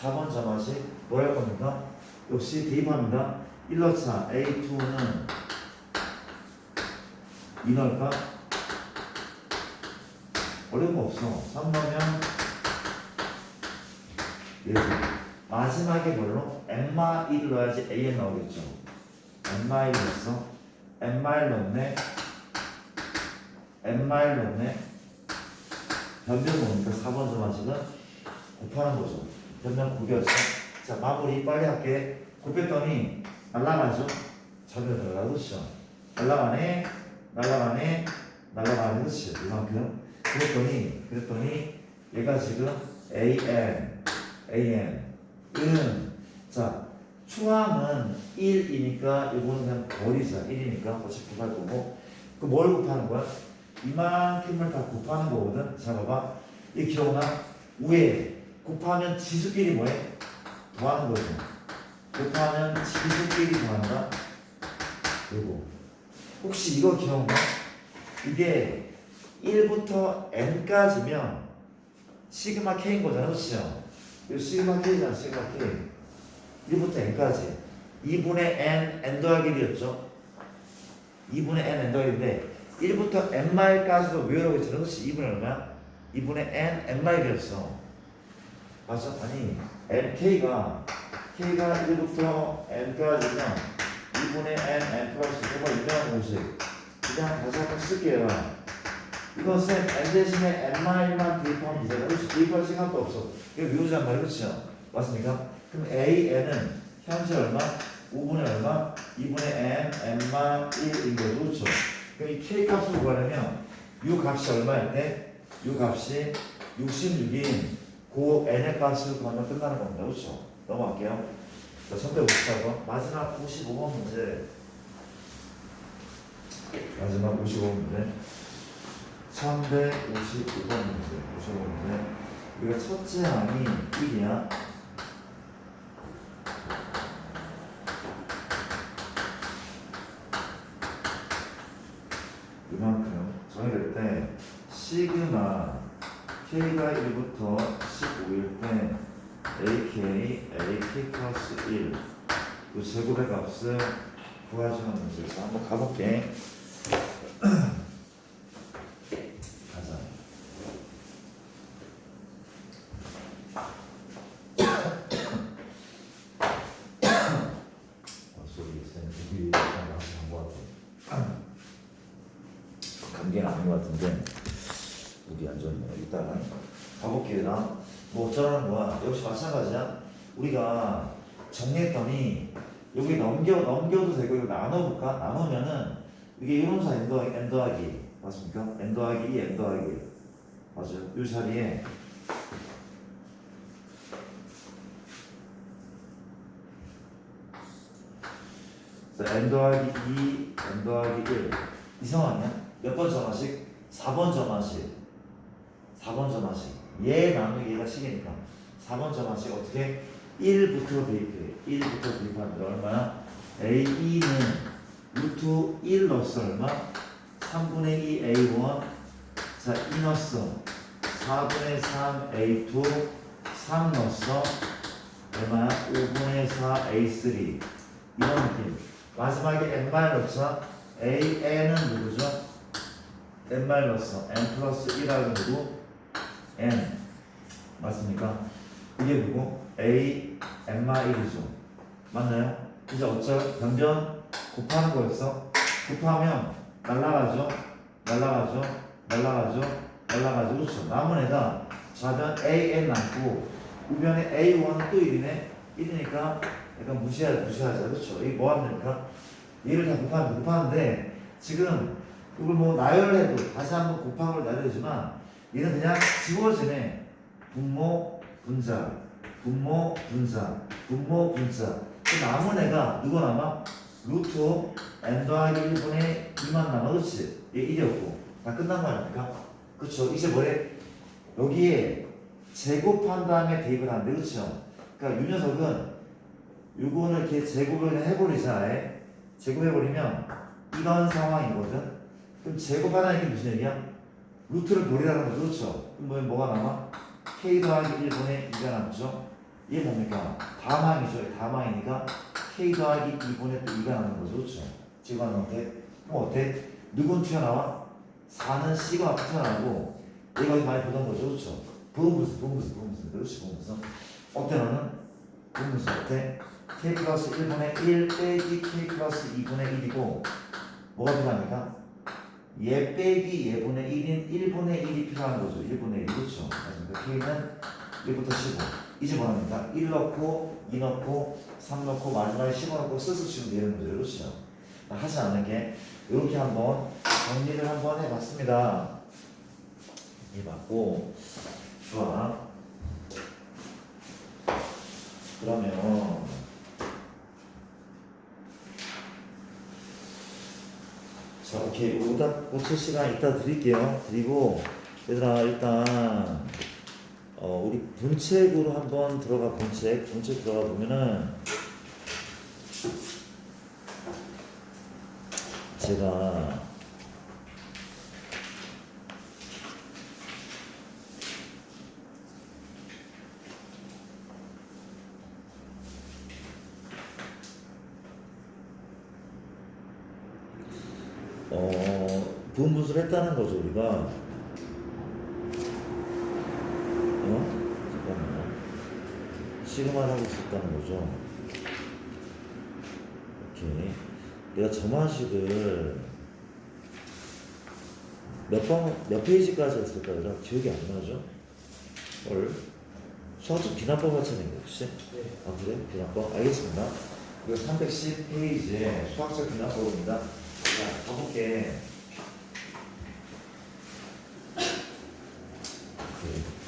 4번 자맛이 뭐랄 겁니까? 역시 대입합니다. 1넣자 A2는 2 넣을까? 어려운 거 없어. 3 넣으면 얘죠. 마지막에 뭘로? n마 1을 넣어야지 an 나오겠죠. n마 1 넣었어. n마 1 넣네. n마 1 넣네. 변변 뭡니까? 4번 자맛이는 곱하는 거죠. 변변 구겼어. 자 마무리 빨리 할게. 곱했더니 날라가죠. 전혀 날라가죠. 날라가네. 날라가네. 날라가네. 그렇지. 이만큼. 그랬더니 그랬더니 얘가 지금 AN AN 은 자, 추함은 1이니까 이거는 그냥 버리자. 1이니까 어차피 곱할 거고. 그 뭘 곱하는 거야? 이만큼을 다 곱하는 거거든. 자, 봐봐. 이 기억나? 위에 곱하면 지수끼리 뭐해? 더하는 거죠. 곱하면 지수끼리 더한다. 그리고 혹시 이거 기억나? 이게 1부터 n까지면 시그마 k인 거잖아, 그렇죠? 이거 시그마 k잖아, 시그마 k. 1부터 n까지. 2분의 n, n 더하기 1이었죠? 2분의 n, n 더하기 1인데 1부터 n 마일까지도 외우라고 했잖아, 그렇지? 2분의 얼마야? 2분의 n, n 마일이었어. 맞아? 아니, n, k가 k가 1부터 n까지면 2분의 n, n 플러스 정말 유명한 공식. 그냥 다시 한번 쓸게요. 이것은 n 대신에 n 마일만 대입하면 되잖아. 그렇지? 대입할 시간도 없어. 이거 외우자 말이야, 그렇죠? 맞습니까? 그럼 a, n은 현재 얼마? 5분의 얼마? 2분의 n, n만 1인 거죠, 그렇죠? 그럼 이 k 값을 구하려면 이 값이 얼마일 때? 이 값이 66인 그 n의 값을 구하면 끝나는 겁니다, 그렇죠? 넘어갈게요. 자, 354번 마지막 55번 문제. 마지막 55번 문제. 355번 문제. 55번 문제. 우리가 첫째 항이 1이야. 이만큼 정의될 때 시그마 k가 1부터 15일 때 ak ak 플러스 1그 제곱의 값을 구하시는 문제에서 한번 가볼게. 가자. 어, 소리 있어요 우리 약간 나온 것 같아 감기는 아닌 것 같은데 우리 안 좋네요. 이따가 가볼게요. 나. 뭐 어쩌라는 거야. 역시 마찬가지야. 우리가 정리했더니 여기 넘겨 넘겨도 되고 이거 나눠볼까? 나누면은 이게 이론사 n 더하기 n 더하기 맞습니까? n 더하기 2 n 더하기 1 맞아요. 이 자리에 자, n 더하기 2 n 더하기 1 이상하냐? 몇 번 전화식? 4번 전화식 4번 전화식 얘 나누기 얘가 식이니까 4번 전화식 어떻게? 1부터 대입해 1부터 대입하면 얼마야? A2는 루트 1 넣었어 얼마? 3분의 2 A1 자2 넣었어 4분의 3 A2 3 넣었어 얼마야? 5분의 4 A3 이런 느낌 마지막에 n 마일 넣자 AN은 누구죠? n 마이너스 n 플러스 1하고 누구? N. 맞습니까? 이게 누구? a n 마 1이죠. 맞나요? 이제 어쩔? 변변? 곱하는 거였어? 곱하면 날라가죠? 날라가죠? 날라가죠? 날라가죠? 그렇죠. 남은 애가 좌변 an 남고 우변에 a1은 또 1이네? 1이니까 약간 무시하, 무시하자. 그렇죠. 이게 뭐 하면 됩니까? 얘를 다 곱하면 곱하는데 지금 이걸 뭐 나열해도 다시 한번 걸 나열해주지만 얘는 그냥 지워지네 분모 분자 분모 분자 분모 분자 그 남은 애가 누가 남아? 루트 n 더하기 1분의 2만 남아 그렇지? 얘 1이었고 다 끝난 거 아닙니까? 그렇죠 이제 뭐래? 여기에 제곱한 다음에 대입을 하는데 그렇죠? 그러니까 이 녀석은 요거는 이렇게 제곱을 해버리자 제곱해버리면 이런 상황이거든 그럼 제곱 하다는 게 무슨 얘기야? 루트를 버리라는 거죠 그렇죠? 그럼 뭐, 뭐가 남아? k 더하기 1분의 2가 남죠? 이게 뭡니까? 다망이죠. 다망이니까 k 더하기 2분의 또 2가 나는 거죠. 그렇죠? 어때? 그럼 어때? 누군 튀어나와? 4는 C가 튀어나오고 얘가 많이 보던 거죠. 그렇죠? 부분분수, 부분분수, 부분분수. 그렇지, 부분분수. 어때 너는? 부분분수 어때? k 플러스 1분의 1 빼기 k 플러스 2분의 1이고 뭐가 필요합니까? 얘 빼기 얘분의 1인 1분의 1이 필요한 거죠. 1분의 1 그렇죠. 맞습니다. k는 1부터 15 이제 뭐합니까? 1 넣고 2 넣고 3 넣고 마지막에 15 넣고 스스 치면 되는 거죠. 그렇죠. 하지 않는 게 이렇게 한번 정리를 한번 해봤습니다. 해봤고 좋아. 그러면 자, 오케이. 오답 고칠 시간 이따 드릴게요. 드리고, 얘들아, 일단, 어, 우리 분책으로 한번 들어가, 분책. 분책 들어가 보면은, 제가, 어, 분분수를 했다는 거죠, 우리가. 어? 잠깐만요. 시그마를 하고 있었다는 거죠. 오케이. 내가 점화식을 몇 번, 몇 페이지까지 했을까? 내가 기억이 안 나죠? 헐. 수학적 비난법 같은 거 혹시? 네. 아, 그래? 비난법? 알겠습니다. 이거 310페이지에 수학적 비난법입니다. 자, 가볼게. 오케이.